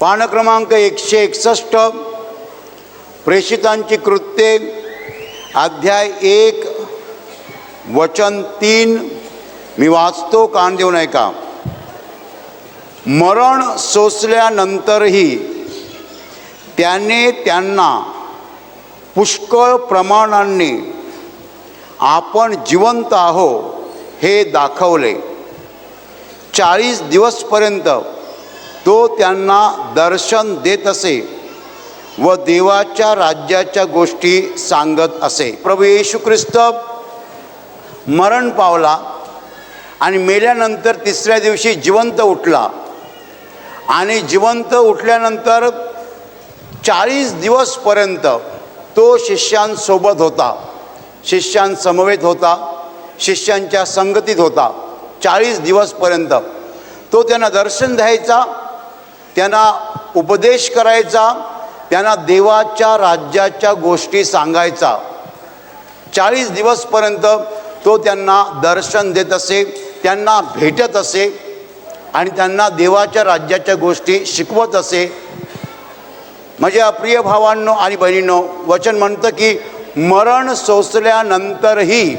पान क्रमांक एकशे एकसष्ट प्रेषितांची कृत्ये अध्याय एक वचन तीन मी वाचतो कान देऊ नये का मरण सोसल्यानंतरही त्याने त्यांना पुष्कळ प्रमाणांनी आपण जिवंत आहो हे दाखवले. चाळीस दिवसपर्यंत तो त्यांना दर्शन देत असे व देवाच्या राज्याच्या गोष्टी सांगत असे. प्रभू येशू ख्रिस्त मरण पावला आणि मेल्यानंतर तिसऱ्या दिवशी जिवंत उठला. आणि जिवंत उठल्यानंतर चाळीस दिवसपर्यंत तो शिष्यांसोबत होता. शिष्यांसमवेत होता शिष्यांच्या संगतीत होता. चाळीस दिवसपर्यंत तो त्यांना दर्शन द्यायचा त्यांना उपदेश करायचा त्यांना देवाच्या राज्याच्या गोष्टी सांगायचा. चाळीस दिवसपर्यंत तो त्यांना दर्शन देत असे त्यांना भेटत असे आणि त्यांना देवाच्या राज्याच्या गोष्टी शिकवत असे. माझ्या प्रिय भावांनो आणि बहिणींनो वचन म्हणतं की मरण सोसल्यानंतरही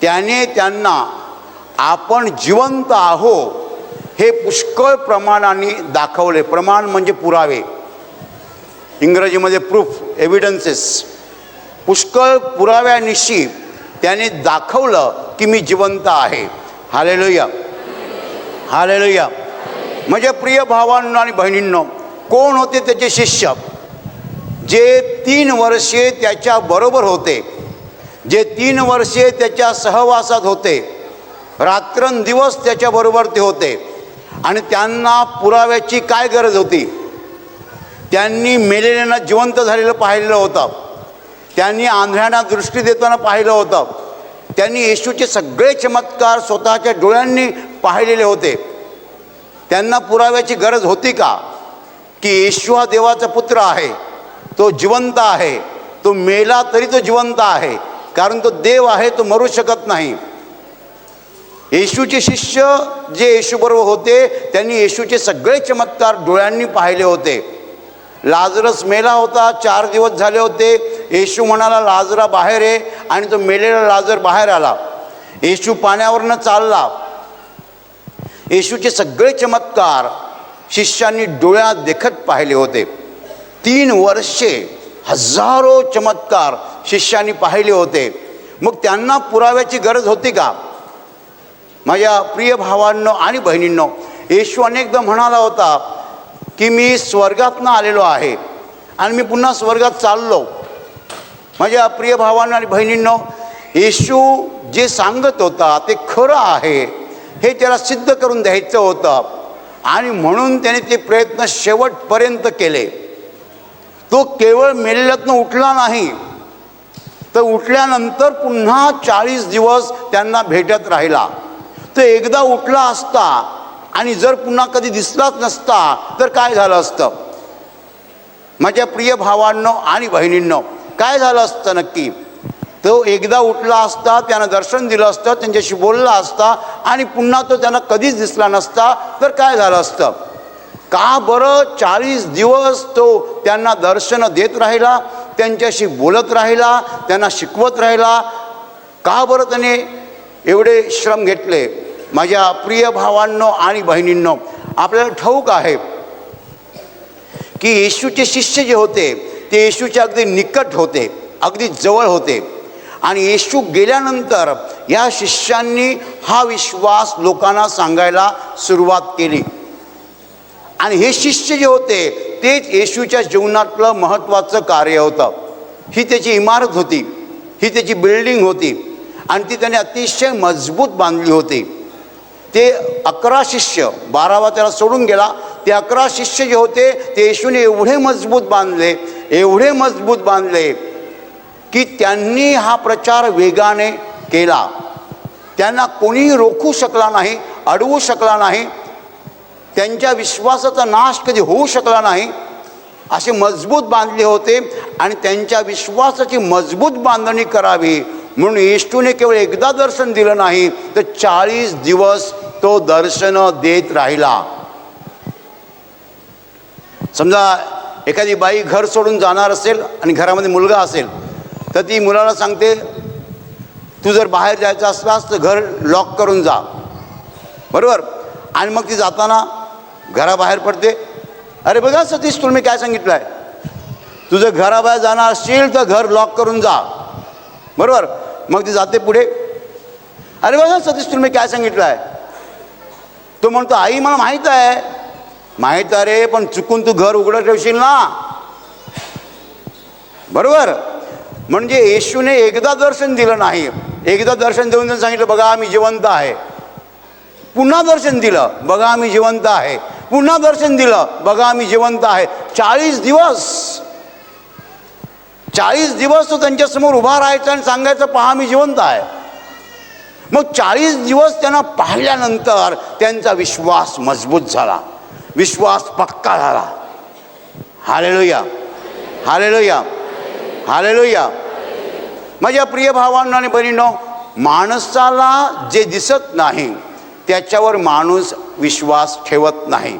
त्याने त्यांना आपण जिवंत आहो हे पुष्कळ प्रमाणाने दाखवले. प्रमाण म्हणजे पुरावे. इंग्रजीमध्ये प्रूफ एव्हिडन्सेस पुष्कळ पुराव्यानिशी त्याने दाखवलं की मी जिवंत आहे. हालेलुया हालेलुया म्हणजे प्रिय भावांनो आणि बहिणींनो कोण होते त्याचे शिष्य? जे तीन वर्षे त्याच्याबरोबर होते. जे तीन वर्षे त्याच्या सहवासात होते. रात्रंदिवस त्याच्याबरोबर ते होते. आणि त्यांना पुराव्याची काय गरज होती? त्यांनी मेलेल्यांना जिवंत झालेलं पाहिलेलं होतं. त्यांनी आंधळ्यांना दृष्टी देताना पाहिलं होतं. त्यांनी येशूचे सगळे चमत्कार स्वतःच्या डोळ्यांनी पाहिलेले होते. त्यांना पुराव्याची गरज होती का? की येशू हा देवाचा पुत्र आहे. तो जिवंत आहे. तो मेला तरी तो जिवंत आहे. कारण तो देव आहे तो मरू शकत नाही. येशूचे शिष्य जे येशूबरोबर होते त्यांनी येशूचे सगळे चमत्कार डोळ्यांनी पाहिले होते. लाजरस मेला होता चार दिवस झाले होते. येशू म्हणाला लाजरा बाहेर आहे आणि तो मेलेला लाजर बाहेर आला. येशू पाण्यावरनं चालला. येशूचे सगळे चमत्कार शिष्यांनी डोळ्यात देखत पाहिले होते. तीन वर्षे हजारो चमत्कार शिष्यांनी पाहिले होते. मग त्यांना पुराव्याची गरज होती का? माझ्या प्रिय भावांनो आणि बहिणींनो येशू अनेकदा म्हणाला होता की मी स्वर्गातनं आलेलो आहे आणि मी पुन्हा स्वर्गात चाललो. माझ्या प्रिय भावांनो आणि बहिणींनो येशू जे सांगत होता ते खरं आहे हे त्याला सिद्ध करून द्यायचं होतं आणि म्हणून त्याने ते प्रयत्न शेवटपर्यंत केले. तो केवळ मेलेल्यातनं उठला नाही तर उठल्यानंतर पुन्हा चाळीस दिवस त्यांना भेटत राहिला. तो एकदा उठला असता आणि जर पुन्हा कधी दिसलाच नसता तर काय झालं असतं? माझ्या प्रिय भावांनो आणि बहिणींनो काय झालं असतं नक्की? तो एकदा उठला असता त्यानं दर्शन दिलं असतं त्यांच्याशी बोलला असता आणि पुन्हा तो त्यांना कधीच दिसला नसता तर काय झालं असतं? का बरं चाळीस दिवस तो त्यांना दर्शनं देत राहिला त्यांच्याशी बोलत राहिला त्यांना शिकवत राहिला? का बरं त्याने एवढे श्रम घेतले? माझ्या प्रिय भावांनो आणि बहिणींनो आपल्याला ठाऊक आहे की येशूचे शिष्य जे होते ते येशूच्या अगदी निकट होते अगदी जवळ होते. आणि येशू गेल्यानंतर या शिष्यांनी हा विश्वास लोकांना सांगायला सुरुवात केली. आणि हे शिष्य जे होते तेच येशूच्या जीवनातलं महत्त्वाचं कार्य होतं. ही त्याची इमारत होती ही त्याची बिल्डिंग होती. आणि ती त्याने अतिशय मजबूत बांधली होती. ते अकरा शिष्य बारावा त्याला सोडून गेला. ते अकरा शिष्य जे होते ते येशूने एवढे मजबूत बांधले एवढे मजबूत बांधले की त्यांनी हा प्रचार वेगाने केला. त्यांना कोणीही रोखू शकला नाही अडवू शकला नाही त्यांच्या विश्वासाचा नाश कधी होऊ शकला नाही असे मजबूत बांधले होते आणि त्यांच्या विश्वासाची मजबूत बांधणी करावी म्हणून येष्टूने केवळ एकदा दर्शन दिलं नाही तर चाळीस दिवस तो दर्शन देत राहिला. समजा एखादी बाई घर सोडून जाणार असेल आणि घरामध्ये मुलगा असेल तर ती मुलाला सांगते तू जर बाहेर जायचं असलास तर घर लॉक करून जा. बरोबर? आणि मग ती जाताना घराबाहेर पडते. अरे बघा सतीश तुम्ही मी काय सांगितलं आहे तुझं घराबाहेर जाणार असशील तर घर लॉक करून जा. बरोबर? मग ती जाते पुढे. अरे बघा सतीश तुम्ही काय सांगितलं आहे तो म्हणतो आई मला माहीत आहे. माहीत आहे रे पण चुकून तू घर उघडं ठेवशील ना. बरोबर? म्हणजे येशूने एकदा दर्शन दिलं नाही. एकदा दर्शन देऊन त्यांनी सांगितलं बघा आम्ही जिवंत आहे. पुन्हा दर्शन दिलं बघा आम्ही जिवंत आहे. पुन्हा दर्शन दिलं बघा आम्ही जिवंत आहे. चाळीस दिवस चाळीस दिवस तो त्यांच्यासमोर उभा राहायचा आणि सांगायचं पहा मी जिवंत आहे. मग चाळीस दिवस त्यांना पाहिल्यानंतर त्यांचा विश्वास मजबूत झाला. विश्वास पक्का झाला. हालेलुया. हालेलुया. हालेलुया. माझ्या प्रिय भावांना आणि बहिणीनो माणसाला जे दिसत नाही त्याच्यावर माणूस विश्वास ठेवत नाही.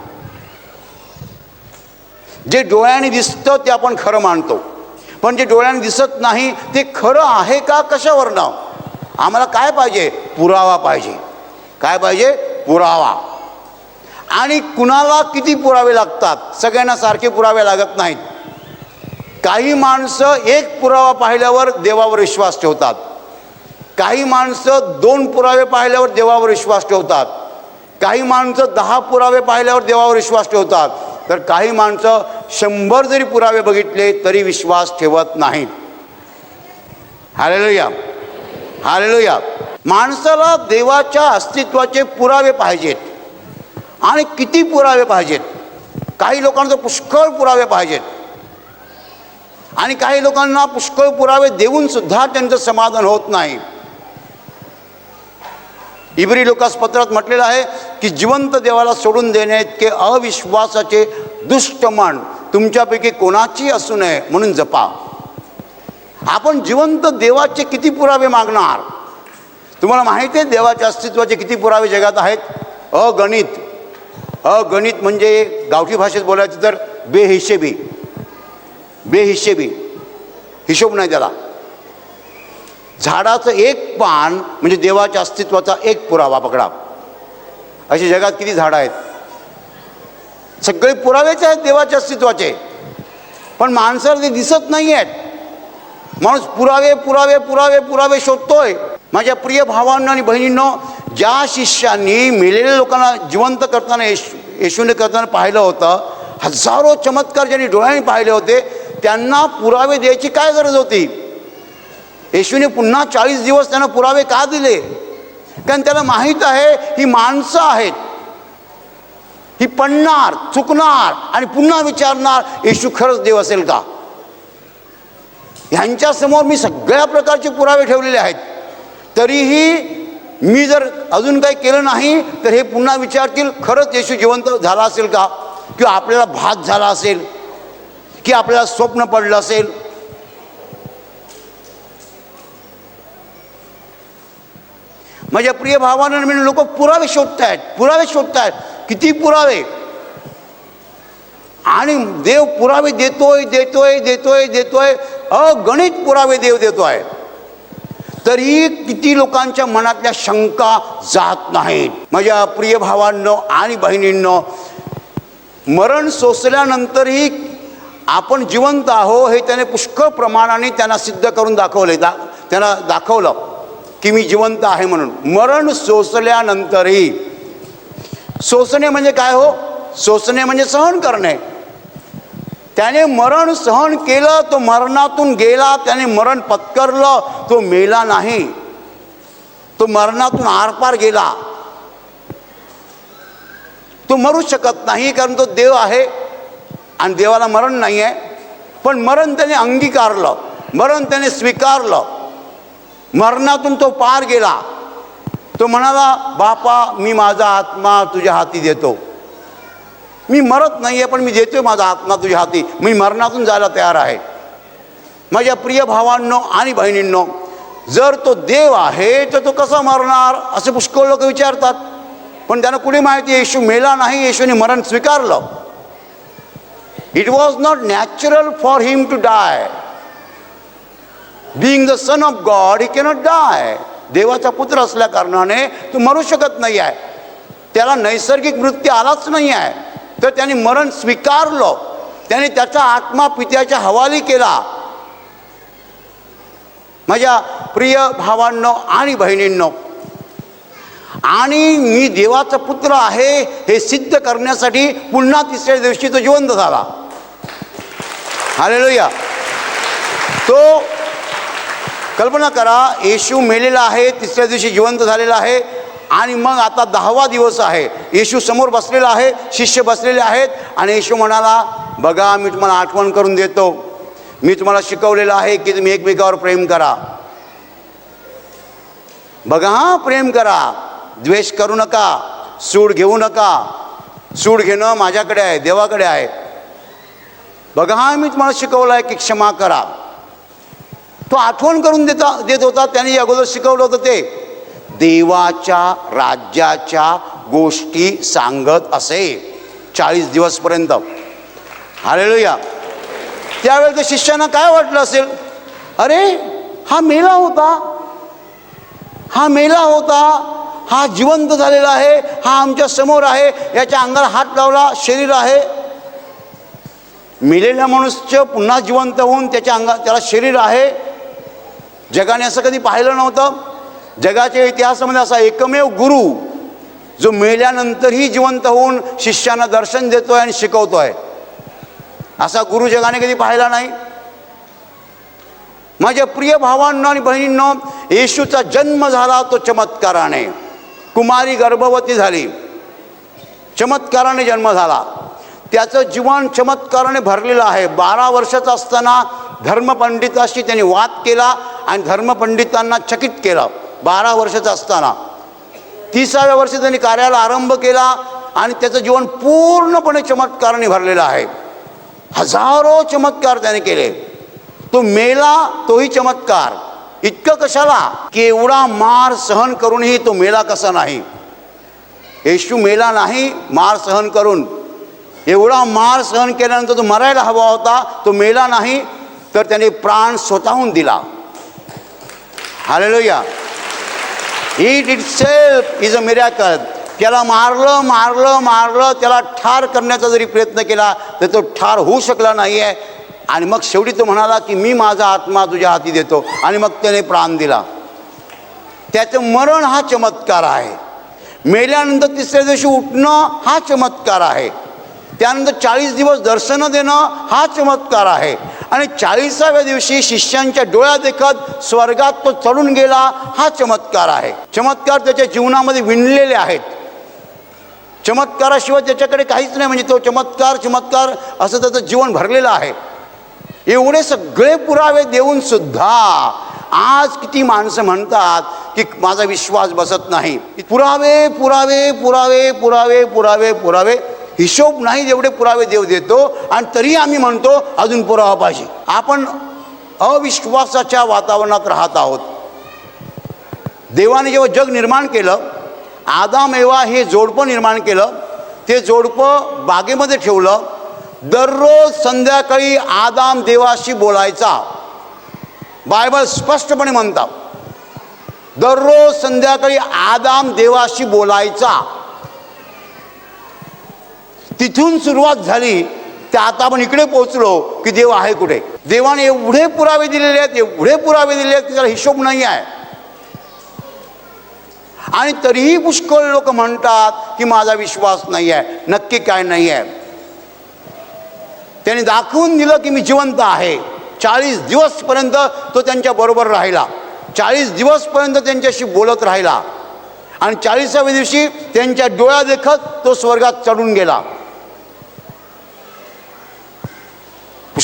जे डोळ्याने दिसतं ते आपण खरं मानतो. पण जे डोळ्याने दिसत नाही ते खरं आहे का? कशावरनं आम्हाला काय पाहिजे? पुरावा पाहिजे. काय पाहिजे? पुरावा. आणि कुणाला किती पुरावे लागतात? सगळ्यांना सारखे पुरावे लागत नाहीत. काही माणसं एक पुरावा पाहिल्यावर देवावर विश्वास ठेवतात. काही माणसं दोन पुरावे पाहिल्यावर देवावर विश्वास ठेवतात. काही माणसं दहा पुरावे पाहिल्यावर देवावर विश्वास ठेवतात. तर काही माणसं शंभर जरी पुरावे बघितले तरी विश्वास ठेवत नाहीत. हालेलुया हालेलुया माणसाला देवाच्या अस्तित्वाचे पुरावे पाहिजेत. आणि किती पुरावे पाहिजेत? काही लोकांना पुष्कळ पुरावे पाहिजेत. आणि काही लोकांना पुष्कळ पुरावे देऊन सुद्धा त्यांचं समाधान होत नाही. इब्री लोकास पत्रात म्हटलेलं आहे की जिवंत देवाला सोडून देणे इतके अविश्वासाचे दुष्ट मन तुमच्यापैकी कोणाची असू नये म्हणून जपा. आपण जिवंत देवाचे किती पुरावे मागणार? तुम्हाला माहिती आहे देवाच्या अस्तित्वाचे किती पुरावे जगात आहेत? अगणित. अगणित म्हणजे गावठी भाषेत बोलायचं तर बेहिशेबी. बेहिशेबी. हिशोब नाही त्याला. झाडाचं एक पान म्हणजे देवाच्या अस्तित्वाचा एक पुरावा पकडा. अशी जगात किती झाडं आहेत? सगळे पुरावेच आहेत देवाच्या अस्तित्वाचे. पण माणसाला ते दिसत नाही आहेत माणूस पुरावे पुरावे पुरावे पुरावे शोधतोय. माझ्या प्रिय भावांना आणि बहिणींनो ज्या शिष्यांनी मेलेल्या लोकांना जिवंत करताना येशू येशूने करताना पाहिलं होतं हजारो चमत्कार ज्यांनी डोळ्यांनी पाहिले होते त्यांना पुरावे द्यायची काय गरज होती? येशूने पुन्हा चाळीस दिवस त्यांना पुरावे का दिले? कारण त्याला माहीत आहे ही माणसं आहेत. ही पडणार चुकणार आणि पुन्हा विचारणार येशू खरंच देव असेल का? ह्यांच्यासमोर मी सगळ्या प्रकारचे पुरावे ठेवलेले आहेत. तरीही मी जर अजून काही केलं नाही तर हे पुन्हा विचारतील खरंच येशू जिवंत झाला असेल का? किंवा आपल्याला भात झाला असेल? की आपल्याला स्वप्न पडलं असेल? माझ्या प्रिय भावानं म्हणून लोक पुरावे शोधत आहेत पुरावे शोधत आहेत किती पुरावे? आणि देव पुरावे देतोय देतोय देतोय देतोय. अगणित पुरावे देव देतोय. तरी किती लोकांच्या मनातल्या शंका जात नाहीत. माझ्या प्रिय भावांनो आणि बहिणींनो मरण सोसल्यानंतरही आपण जिवंत आहो हे त्याने पुष्कळ प्रमाणाने त्यांना सिद्ध करून दाखवले दा त्यांना दाखवलं. की मी जिवंत आहे म्हणून. मरण सोसल्यानंतरही. सोसणे म्हणजे काय हो? सोसणे म्हणजे सहन करणे. त्याने मरण सहन केलं तो मरणातून गेला त्याने मरण पत्करलं तो मेला नाही. तो मरणातून आरपार गेला. तो मरू शकत नाही कारण तो देव आहे आणि देवाला मरण नाही आहे पण मरण त्याने अंगीकारलं. मरण त्याने स्वीकारलं. मरणातून तो पार गेला. तो म्हणाला बापा मी माझा आत्मा तुझ्या हाती देतो. मी मरत नाही आहे पण मी देतोय माझा आत्मा तुझ्या हाती. मी मरणातून जायला तयार आहे. माझ्या प्रिय भावांनो आणि बहिणींनो जर तो देव आहे तर तो कसा मरणार? असे पुष्कळ लोक विचारतात. पण त्यांना कुणी माहिती येशू मेला नाही येशूने मरण स्वीकारलं. It was not natural for him to die being the son of God he cannot die देवाचा पुत्र असल्या कारणाने तो मरू शकत नाही आहे त्याला नैसर्गिक मृत्यू आलाच नाही आहे तर त्याने मरण स्वीकारलं. त्याने त्याचा आत्मा पित्याच्या हवाली केला. माझ्या प्रिय भावांनो आणि बहिणींनो आणि मी देवाचा पुत्र आहे हे सिद्ध करण्यासाठी पुन्हा तिसऱ्या दिवशी तो जिवंत झाला. हालेलुया. तो कल्पना करा येशू मेलेला आहे तिसऱ्या दिवशी जिवंत झालेला आहे आणि मग आता दहावा दिवस आहे. येशू समोर बसलेला आहे शिष्य बसलेले आहेत आणि येशू म्हणाला बघा मी तुम्हाला आठवण करून देतो. मी तुम्हाला शिकवलेलं आहे की तुम्ही एकमेकावर प्रेम करा. बघा हा प्रेम करा. द्वेष करू नका. सूड घेऊ नका. सूड घेणं माझ्याकडे आहे देवाकडे आहे. बघा हा मी तुम्हाला शिकवलं आहे की क्षमा करा. तो आठवण करून देता देत होता त्याने अगोदर शिकवलं होतं ते. देवाच्या राज्याच्या गोष्टी सांगत असे. चाळीस दिवसपर्यंत. हालेलुया. त्यावेळी त्या शिष्यांना काय वाटलं असेल? अरे हा मेला होता. हा मेला होता. हा जिवंत झालेला आहे. हा आमच्यासमोर आहे. याच्या अंगाला हात लावला शरीर आहे. मेलेल्या मनुष्य पुन्हा जिवंत होऊन त्याच्या अंगा त्याला शरीर आहे. जगाने असं कधी पाहिलं नव्हतं. जगाच्या इतिहासामध्ये असा एकमेव गुरु जो मेल्यानंतरही जिवंत होऊन शिष्यांना दर्शन देतोय आणि शिकवतोय. असा गुरु जगाने कधी पाहिला नाही. माझ्या प्रिय भावांनो आणि बहिणींना येशूचा जन्म झाला तो चमत्काराने. कुमारी गर्भवती झाली. चमत्काराने जन्म झाला. त्याचं जीवन चमत्काराने भरलेलं आहे. बारा वर्षाचा असताना धर्मपंडिताशी त्यांनी वाद केला आणि धर्मपंडितांना चकित केलं. बारा वर्षाचा असताना. तिसाव्या वर्षी त्यांनी कार्याला आरंभ केला आणि त्याचं जीवन पूर्णपणे चमत्काराने भरलेलं आहे. हजारो चमत्कार त्याने केले. तो मेला तोही चमत्कार. इतकं कशाला? की एवढा मार सहन करूनही तो मेला कसा नाही? येशू मेला नाही मार सहन करून. एवढा मार सहन केल्यानंतर तो मरायला हवा होता तो मेला नाही तर त्याने प्राण स्वतःहून दिला. Hallelujah it itself is a miracle त्याला मारलं मारलं मारलं त्याला ठार करण्याचा जरी प्रयत्न केला तर तो ठार होऊ शकला नाही आहे आणि मग शेवटी तो म्हणाला की मी माझा आत्मा तुझ्या हाती देतो. आणि मग त्याने प्राण दिला. त्याचं मरण हा चमत्कार आहे. मेल्यानंतर तिसऱ्या दिवशी उठणं हा चमत्कार आहे. त्यानंतर चाळीस दिवस दर्शनं देणं हा चमत्कार आहे. आणि चाळीसाव्या दिवशी शिष्यांच्या डोळ्या देखत स्वर्गात तो चढून गेला हा चमत्कार आहे. चमत्कार त्याच्या जीवनामध्ये विणलेले आहेत. चमत्काराशिवाय त्याच्याकडे काहीच नाही म्हणजे तो चमत्कार चमत्कार असं त्याचं जीवन भरलेलं आहे. एवढे सगळे पुरावे देऊन सुद्धा आज किती माणसं म्हणतात की माझा विश्वास बसत नाही. पुरावे पुरावे पुरावे पुरावे पुरावे पुरावे हिशोब नाही जेवढे पुरावे देव देतो आणि तरी आम्ही म्हणतो अजून पुरावा पाहिजे. आपण अविश्वासाच्या वातावरणात राहत आहोत. देवाने जेव्हा जग निर्माण केलं आदाम एवा हे जोडपं निर्माण केलं ते जोडपं बागेमध्ये ठेवलं दररोज संध्याकाळी आदाम देवाशी बोलायचा. बायबल स्पष्टपणे म्हणतात दररोज संध्याकाळी आदाम देवाशी बोलायचा. तिथून सुरुवात झाली त्या आता आपण इकडे पोहोचलो की देव आहे कुठे? देवाने एवढे पुरावे दिलेले आहेत एवढे पुरावे दिलेले आहेत की त्याला हिशोब नाही आहे. आणि तरीही पुष्कळ लोक म्हणतात की माझा विश्वास नाही आहे नक्की काय नाही आहे. त्यांनी दाखवून दिलं की मी जिवंत आहे. चाळीस दिवसपर्यंत तो त्यांच्या बरोबर राहिला. चाळीस दिवसपर्यंत त्यांच्याशी बोलत राहिला. आणि चाळीसाव्या दिवशी त्यांच्या डोळ्या देखत तो स्वर्गात चढून गेला.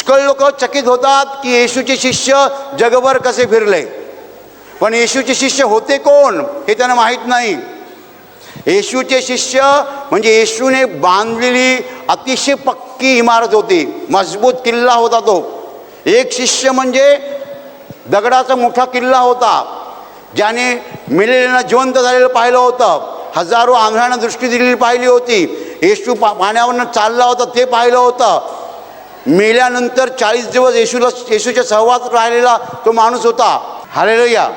पुष्कळ लोक चकित होतात की येशूचे शिष्य जगभर कसे फिरले? पण येशूचे शिष्य होते कोण हे त्यांना माहीत नाही. येशूचे शिष्य म्हणजे येशूने बांधलेली अतिशय पक्की इमारत होती. मजबूत किल्ला होता तो. एक शिष्य म्हणजे दगडाचा मोठा किल्ला होता. ज्याने मेलेल्यांना जिवंत झालेलं पाहिलं होतं. हजारो आंधळ्यांना दृष्टी दिलेली पाहिली होती. येशू पा पाण्यावरनं चालला होता ते पाहिलं होतं. मेल्यानंतर चाळीस दिवस येशूला येशूच्या सहवास राहिलेला तो माणूस होता. हालेलोया.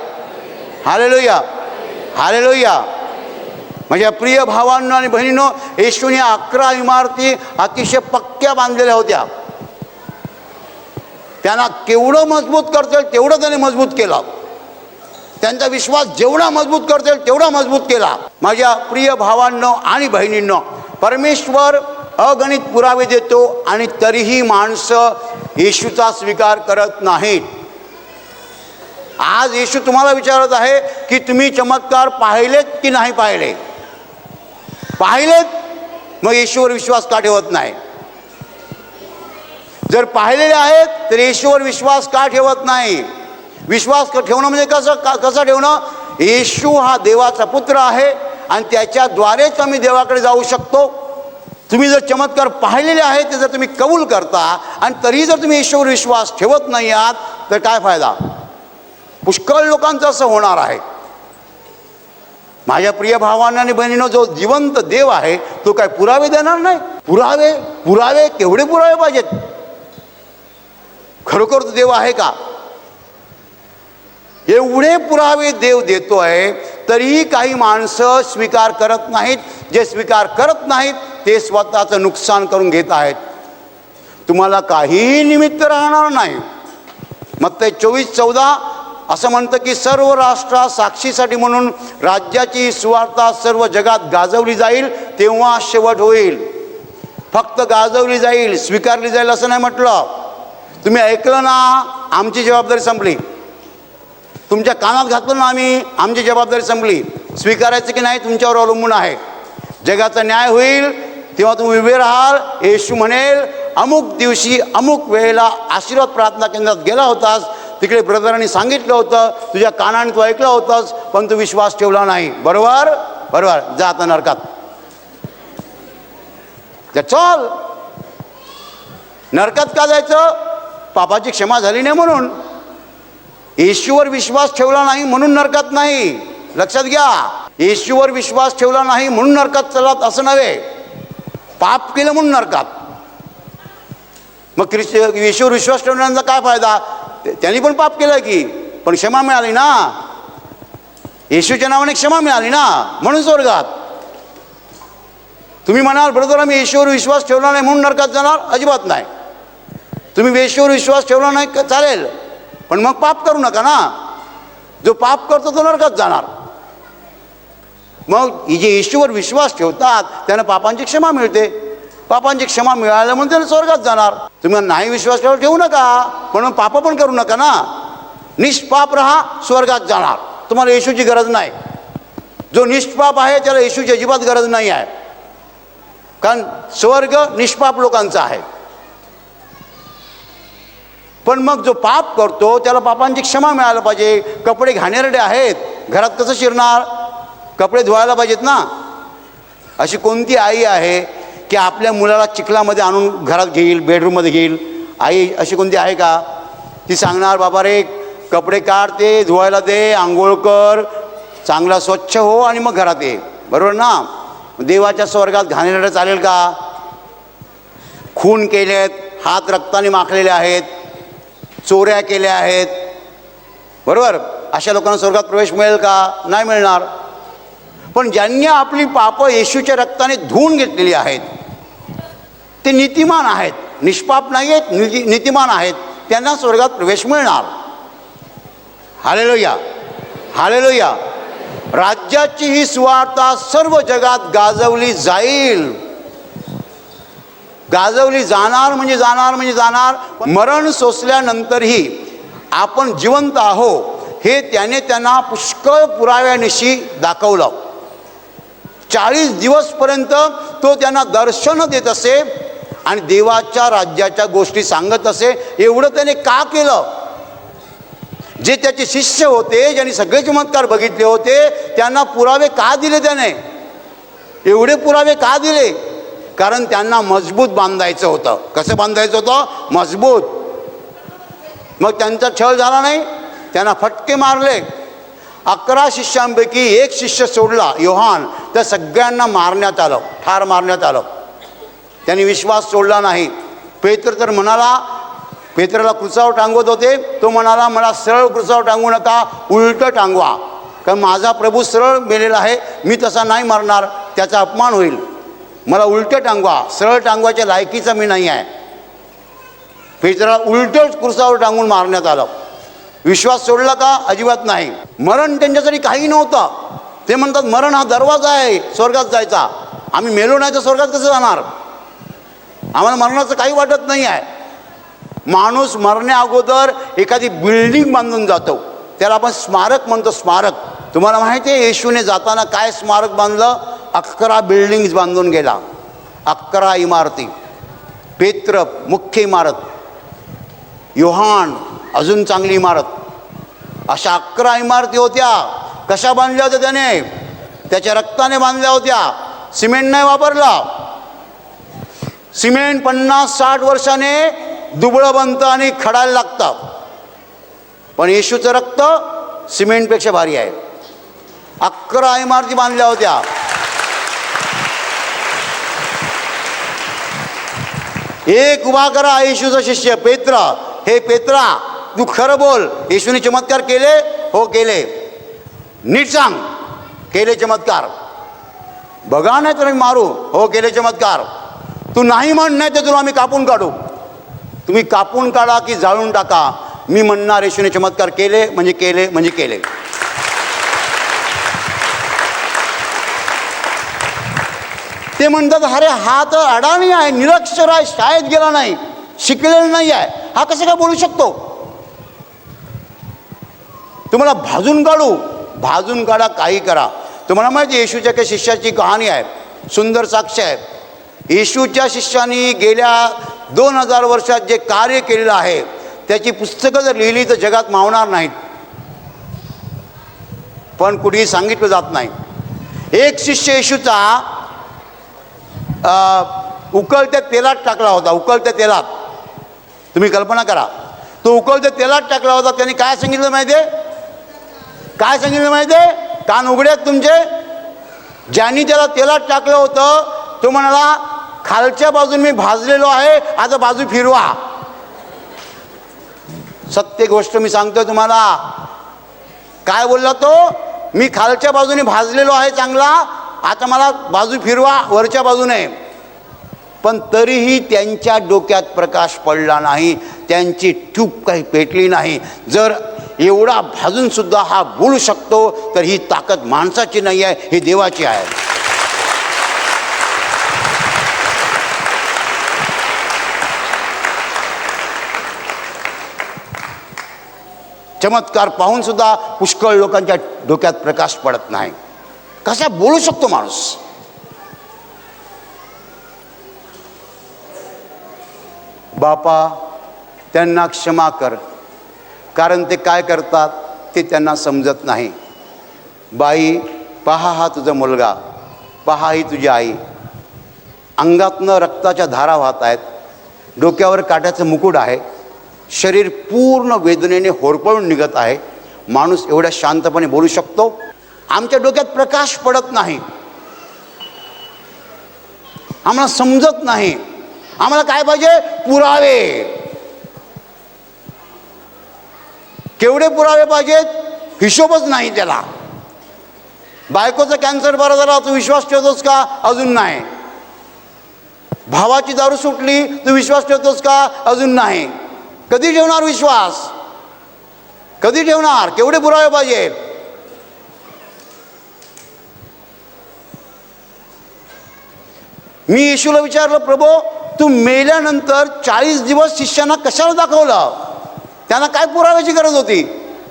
हालेलोया. हालेलोया. माझ्या प्रिय भावांनो आणि बहिणीनो येशूने अकरा इमारती अतिशय पक्क्या बांधलेल्या होत्या. त्यांना केवढं मजबूत करता येईल तेवढं त्याने मजबूत केलं. त्यांचा विश्वास जेवढा मजबूत करता येईल तेवढा मजबूत केला. माझ्या प्रिय भावांनो आणि बहिणींनो परमेश्वर अगणित पुरावे देतो आणि तरीही माणसं येशूचा स्वीकार करत नाहीत. आज येशू तुम्हाला विचारत आहे की तुम्ही चमत्कार पाहिलेत की नाही पाहिले? पाहिलेत? मग येशूवर विश्वास का ठेवत नाही? जर पाहिलेले आहेत तर येशूवर विश्वास का ठेवत नाही? विश्वास ठेवणं म्हणजे कसं? का कसं ठेवणं? येशू हा देवाचा पुत्र आहे आणि त्याच्याद्वारेच आम्ही देवाकडे जाऊ शकतो. तुम्ही जर चमत्कार पाहिलेले आहेत ते जर तुम्ही कबूल करता आणि तरीही जर तुम्ही ईश्वर विश्वास ठेवत नाही आहात तर काय फायदा? पुष्कळ लोकांचं असं होणार आहे. माझ्या प्रिय भावांना आणि बहिणीनं जो जिवंत देव आहे तो काय पुरावे देणार नाही? पुरावे पुरावे केवढे पुरावे पाहिजेत? खरोखर तो देव आहे का? एवढे पुरावे देव देतो आहे तरीही काही माणसं स्वीकार करत नाहीत. जे स्वीकार करत नाहीत ते स्वतःचं नुकसान करून घेत आहेत. तुम्हाला काहीही निमित्त राहणार नाही. मग ते चोवीस चौदा असं म्हणतं की सर्व राष्ट्रात साक्षीसाठी म्हणून राज्याची सुवार्ता सर्व जगात गाजवली जाईल तेव्हा शेवट होईल. फक्त गाजवली जाईल स्वीकारली जाईल असं नाही म्हटलं. तुम्ही ऐकलं ना आमची जबाबदारी संपली. तुमच्या कानात घातलं ना आम्ही आमची जबाबदारी संपली. स्वीकारायचं की नाही तुमच्यावर अवलंबून आहे. जगाचा न्याय होईल तेव्हा तुम्ही उभे राहाल. येशू म्हणेल अमुक दिवशी अमुक वेळेला आशीर्वाद प्रार्थना केंद्रात गेला होतास. तिकडे ब्रदरांनी सांगितलं होतं तुझ्या कानाने तू ऐकलं होतंस पण तू विश्वास ठेवला नाही. बरोबर? बरोबर. जा आता नरकात. त्या चल. नरकात का जायचं? पापाची क्षमा झाली नाही म्हणून. येशूवर विश्वास ठेवला नाही म्हणून नरकात नाही. लक्षात घ्या. येशूवर विश्वास ठेवला नाही म्हणून नरकात चलात असं नव्हे. पाप केलं म्हणून नरकात. मग ख्रिस्त येशूवर विश्वास ठेवण्याचा काय फायदा? त्यांनी पण पाप केलं की पण क्षमा मिळाली ना. येशूच्या नावाने क्षमा मिळाली ना म्हणून स्वर्गात. तुम्ही म्हणाल ब्रदर आम्ही येशूवर विश्वास ठेवला नाही म्हणून नरकात जाणार? अजिबात नाही. तुम्ही येशूवर विश्वास ठेवला नाही का चालेल. पण मग पाप करू नका ना. जो पाप करतो तो नरकात जाणार. मग जे येशूवर विश्वास ठेवतात त्यांना पापांची क्षमा मिळते. पापांची क्षमा मिळाल्या म्हणून त्यांना स्वर्गात जाणार. तुम्ही नाही विश्वास ठेवा ठेवू नका. म्हणून पाप पण करू नका ना. निष्पाप राहा स्वर्गात जाणार. तुम्हाला येशूची गरज नाही. जो निष्पाप आहे त्याला येशूची अजिबात गरज नाही आहे. कारण स्वर्ग निष्पाप लोकांचा आहे. पण मग जो पाप करतो त्याला पापांची क्षमा मिळायला पाहिजे. कपडे घाणेरडे आहेत. घरात कसं शिरणार? कपडे धुवायला पाहिजेत ना. अशी कोणती आई आहे की आपल्या मुलाला चिखलामध्ये आणून घरात घेईल बेडरूममध्ये घेईल? आई अशी कोणती आहे का? ती सांगणार बाबा रे कपडे काढ ते धुवायला दे आंघोळ कर. चांगला स्वच्छ हो आणि मग घरात ये. बरोबर ना? देवाच्या स्वर्गात घाणेरडं चालेल का? खून केलेत हात रक्ताने माखलेले आहेत चोऱ्या केल्या आहेत. बरोबर? अशा लोकांना स्वर्गात प्रवेश मिळेल का? नाही मिळणार. पण ज्यांनी आपली पापं येशूच्या रक्ताने धुवून घेतलेली आहेत ते नीतिमान आहेत. निष्पाप नाही आहेत निती नीतिमान आहेत. त्यांना स्वर्गात प्रवेश मिळणार. हालेलोया. हालेलोया. राज्याची ही सुवार्ता सर्व जगात गाजवली जाईल. गाजवली जाणार म्हणजे जाणार म्हणजे जाणार. मरण सोसल्यानंतरही आपण जिवंत आहो हे त्याने त्यांना पुष्कळ पुराव्यानिशी दाखवलं. चाळीस दिवसपर्यंत तो त्यांना दर्शन देत असे आणि देवाच्या राज्याच्या गोष्टी सांगत असे. एवढं त्याने का केलं? जे त्याचे शिष्य होते ज्यांनी सगळे चमत्कार बघितले होते त्यांना पुरावे का दिले त्याने? एवढे पुरावे का दिले? कारण त्यांना मजबूत बांधायचं होतं. कसं बांधायचं होतं? मजबूत. मग त्यांचा छळ झाला नाही? त्यांना फटके मारले. अकरा शिष्यांपैकी एक शिष्य सोडला योहान. तर सगळ्यांना मारण्यात आलं ठार मारण्यात आलं. त्यांनी विश्वास सोडला नाही. पेत्र तर म्हणाला पेत्राला कृचावर टांगवत होते. तो म्हणाला मला सरळ कृचावर टांगू नका उलटं टांगवा. कारण माझा प्रभू सरळ मेलेला आहे मी तसा नाही मारणार त्याचा अपमान होईल. मला उलटं टांगवा सरळ टांगवाच्या लायकीचा मी नाही आहे. पेत्राला उलटं कृचावर टांगून मारण्यात आलं. विश्वास सोडला का? अजिबात नाही. मरण त्यांच्यासाठी काही नव्हतं. ते म्हणतात मरण हा दरवाजा आहे स्वर्गात जायचा. आम्ही मेलो नाही तर स्वर्गात कसं जाणार? आम्हाला मरणाचं काही वाटत नाही आहे. माणूस मरण्या अगोदर एखादी बिल्डिंग बांधून जातो. त्याला आपण स्मारक म्हणतो स्मारक. तुम्हाला माहिती आहे येशूने जाताना काय स्मारक बांधलं? अकरा बिल्डिंग्स बांधून गेला. अकरा इमारती. पेत्र मुख्य इमारत. योहान अजून चांगली इमारत. अशा अकरा इमारती होत्या. कशा बांधल्या होत्या त्याने? त्याच्या रक्ताने बांधल्या होत्या. सिमेंट नाही वापरला. सिमेंट पन्नास साठ वर्षाने दुबळं बनतं आणि खडायला लागतं पण येशूचं रक्त सिमेंटपेक्षा भारी आहे. अकरा इमारती बांधल्या होत्या. एक उभा करा येशूचा शिष्य. पेत्रा. हे पेत्रा तू खरं बोल. येशूने चमत्कार केले? हो केले. नीट सांग. केले चमत्कार. बघा नाही तर मारू. हो केले चमत्कार. तू नाही म्हण नाही तर तुला आम्ही कापून काढू. तुम्ही कापून काढा की जाळून टाका. मी म्हणणार येशूने चमत्कार केले म्हणजे केले म्हणजे केले. ते म्हणतात अरे हा तर अडाणी आहे. निरक्षर आहे. शाळेत गेला नाही. शिकलेला नाही आहे. हा कसं काय बोलू शकतो? तुम्हाला भाजून काढू भाजून काढा काही करा. तुम्हाला माहिती येशूच्या काही शिष्याची कहाणी आहे सुंदर साक्ष आहे. येशूच्या शिष्याने गेल्या दोन हजार वर्षात जे कार्य केलेलं आहे त्याची पुस्तकं जर लिहिली तर जगात मावणार नाहीत. पण कुठेही सांगितलं जात नाही. एक शिष्य येशूचा उकळत्या तेलात टाकला होता उकळत्या तेलात. तुम्ही कल्पना करा. तो उकळत्या तेलात टाकला होता त्यांनी काय सांगितलं माहिती आहे? काय सांगितलं माहिती आहे कान उघड्यात आहेत तुमचे. ज्यांनी त्याला तेलात टाकलं होतं तो म्हणाला खालच्या बाजून मी भाजलेलो आहे आता बाजू फिरवा. सत्य गोष्ट मी सांगतोय तुम्हाला. काय बोलला तो? मी खालच्या बाजूने भाजलेलो आहे चांगला आता मला बाजू फिरवा वरच्या बाजूने. पण तरीही त्यांच्या डोक्यात प्रकाश पडला नाही. त्यांची चूक काही पेटली नाही. जर एवढा भाजून सुद्धा हा बोलू शकतो तर ही ताकद माणसाची नाही आहे ही देवाची आहे. चमत्कार पाहून सुद्धा पुष्कळ लोकांच्या डोक्यात प्रकाश पडत नाही. कसा बोलू शकतो माणूस? बापा त्यांना क्षमा कर. कारण ते काय करतात ते त्यांना समजत नाही. बाई पहा हा तुझा मुलगा पहा ही तुझी आई. अंगातनं रक्ताच्या धारा वाहत आहेत डोक्यावर काट्याचं मुकुट आहे शरीर पूर्ण वेदनेने होरपळून निघत आहे माणूस एवढ्या शांतपणे बोलू शकतो? आमच्या डोक्यात प्रकाश पडत नाही. आम्हाला समजत नाही. आम्हाला काय पाहिजे? पुरावे. केवढे पुरावे पाहिजेत? हिशोबच नाही त्याला. बायकोचा कॅन्सर बरा झाला तू विश्वास ठेवतोस का? अजून नाही. भावाची दारू सुटली तू विश्वास ठेवतोस का? अजून नाही. कधी ठेवणार विश्वास? कधी ठेवणार? केवढे पुरावे पाहिजे मी येशूला विचारलं प्रभो तू मेल्यानंतर चाळीस दिवस शिष्यांना कशाला दाखवलं? त्यांना काय पुराव्याची गरज होती?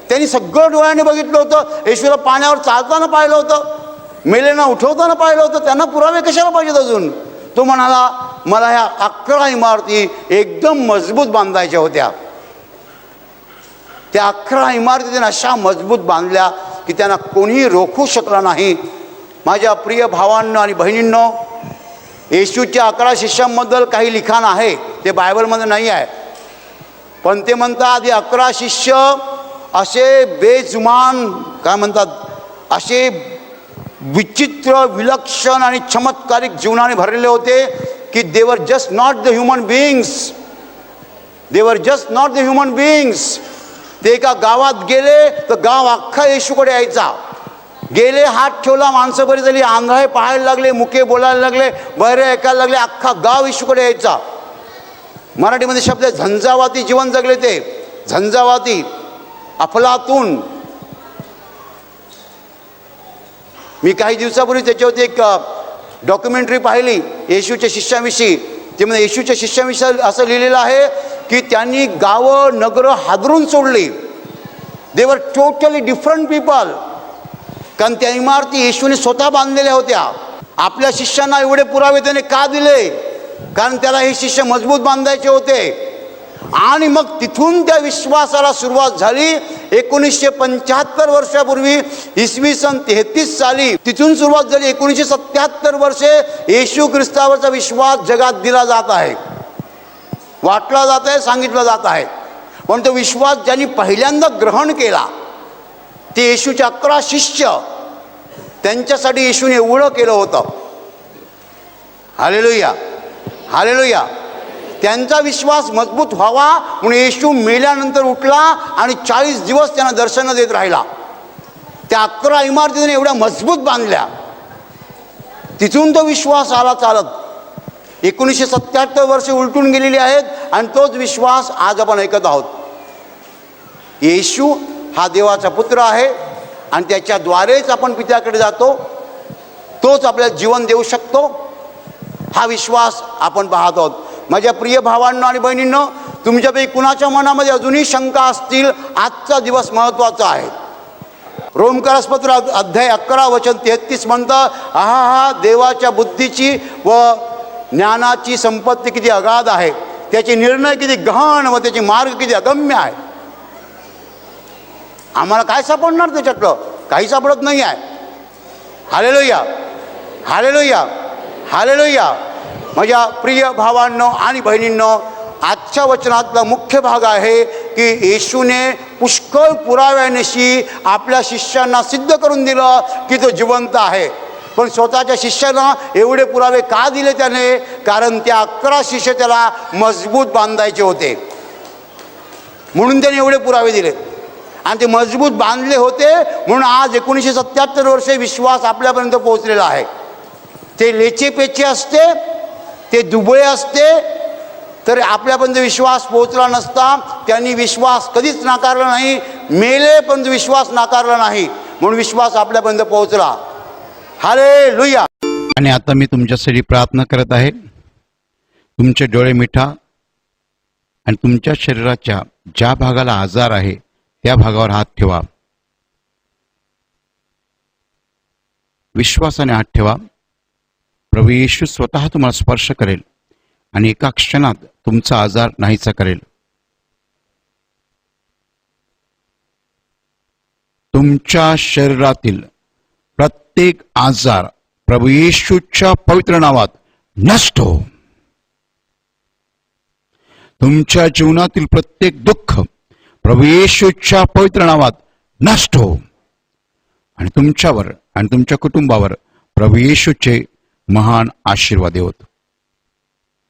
त्यांनी सगळं डोळ्याने बघितलं होतं. येशूला पाण्यावर चालताना पाहिलं होतं. मेलेना उठवताना पाहिलं होतं. त्यांना पुरावे कशाला पाहिजेत अजून? तो म्हणाला मला ह्या अकरा इमारती एकदम मजबूत बांधायच्या होत्या. त्या अकरा इमारती त्यांना अशा मजबूत बांधल्या की त्यांना कोणीही रोखू शकला नाही. माझ्या प्रिय भावांनो आणि बहिणींनो येशूच्या अकरा शिष्यांबद्दल काही लिखाण आहे. ते बायबलमध्ये नाही आहे. पण ते म्हणतात हे अकरा शिष्य असे बेजुमान काय म्हणतात असे विचित्र विलक्षण आणि चमत्कारिक जीवनाने भरलेले होते की they were just not the human beings they were just not the human beings ते एका गावात गेले तर गाव अख्खा येशूकडे यायचा. गेले हात ठेवला माणसं बरी झाली आंधळे पाहायला लागले मुके बोलायला लागले बहिरे ऐकायला लागले अख्खा गाव येशूकडे यायचा. मराठीमध्ये शब्द आहे, झंझावाती जीवन जगले ते. झंझावाती अफलातून. मी काही दिवसापूर्वी त्याच्यावरती एक डॉक्युमेंटरी पाहिली येशूच्या शिष्याविषयी. ते म्हणजे येशूच्या शिष्याविषयी असं लिहिलेलं आहे की त्यांनी गावं नगरं हादरून सोडली. देवर टोटली डिफरंट पीपल कारण त्या इमारती येशूने स्वतः बांधलेल्या होत्या. आपल्या शिष्यांना एवढे पुरावे त्याने का दिले? कारण त्याला हे शिष्य मजबूत बांधायचे होते. आणि मग तिथून त्या विश्वासाला सुरुवात झाली. एकोणीसशे पंच्याहत्तर वर्षापूर्वी इसवी सन तेहतीस साली तिथून सुरुवात झाली. एकोणीसशे सत्याहत्तर वर्षे येशू ख्रिस्तावरचा विश्वास जगात दिला जात आहे. वाटला जात आहे सांगितलं जात आहे. पण तो विश्वास ज्यांनी पहिल्यांदा ग्रहण केला ते येशूचे अकरा शिष्य त्यांच्यासाठी येशूने एवढं केलं होतं. हालेलुया. हालेलुया. त्यांचा विश्वास मजबूत व्हावा म्हणून येशू मेल्यानंतर उठला आणि चाळीस दिवस त्यांना दर्शनं देत राहिला. त्या अकरा इमारतीने एवढ्या मजबूत बांधल्या. तिथून तो विश्वास आला चालत. एकोणीसशे सत्याहत्तर वर्षे उलटून गेलेली आहेत आणि तोच विश्वास आज आपण ऐकत आहोत. येशू हा देवाचा पुत्र आहे आणि त्याच्याद्वारेच आपण पित्याकडे जातो. तोच आपल्याला जीवन देऊ शकतो. हा विश्वास आपण पाहत आहोत. माझ्या प्रिय भावांनो आणि बहिणींनो तुमच्यापैकी कुणाच्या मनामध्ये अजूनही शंका असतील आजचा दिवस महत्त्वाचा आहे. रोमकारसपत्र अध्याय अकरा वचन तेहतीस म्हणतं आहा हा देवाच्या बुद्धीची व ज्ञानाची संपत्ती किती अगाध आहे. त्याचे निर्णय किती गहन व त्याचे मार्ग किती अगम्य आहे. आम्हाला काय सापडणार त्याच्यातलं? काही सापडत नाही आहे हालेलोया. हालेलोया. हालेलुया. माझ्या प्रिय भावांनो आणि बहिणींनो आजच्या वचनातला मुख्य भाग आहे की येशूने पुष्कळ पुराव्यानिशी आपल्या शिष्यांना सिद्ध करून दिलं की तो जिवंत आहे. पण स्वतःच्या शिष्यांना एवढे पुरावे का दिले त्याने? कारण त्या अकरा शिष्य त्याला मजबूत बांधायचे होते. म्हणून त्याने एवढे पुरावे दिले. आणि ते मजबूत बांधले होते म्हणून आज एकोणीसशे सत्याहत्तर वर्षे विश्वास आपल्यापर्यंत पोहोचलेला आहे. ते लेचेपेचे असते ते दुबळे असते तर आपल्यापर्यंत विश्वास पोहोचला नसता त्यांनी विश्वास कधीच नाकारला नाही मेले पण विश्वास नाकारला नाही म्हणून विश्वास आपल्यापर्यंत पोहोचला. हरे लुया आणि आता मी तुमच्यासाठी प्रार्थना करत आहे. तुमचे डोळे मिठा आणि तुमच्या शरीराच्या ज्या भागाला आजार आहे त्या भागावर हात ठेवा. विश्वासाने हात ठेवा. प्रभू येशू स्वतः तुम्हाला स्पर्श करेल आणि एका क्षणात तुमचा आजार नाहीसा करेल. तुमच्या शरीरातील प्रत्येक आजार प्रभू येशूच्या पवित्र नावात नष्ट हो. तुमच्या जीवनातील प्रत्येक दुःख प्रभू येशूच्या पवित्र नावात नष्ट हो. आणि तुमच्यावर आणि तुमच्या कुटुंबावर प्रभू येशूचे महान आशीर्वाद होत.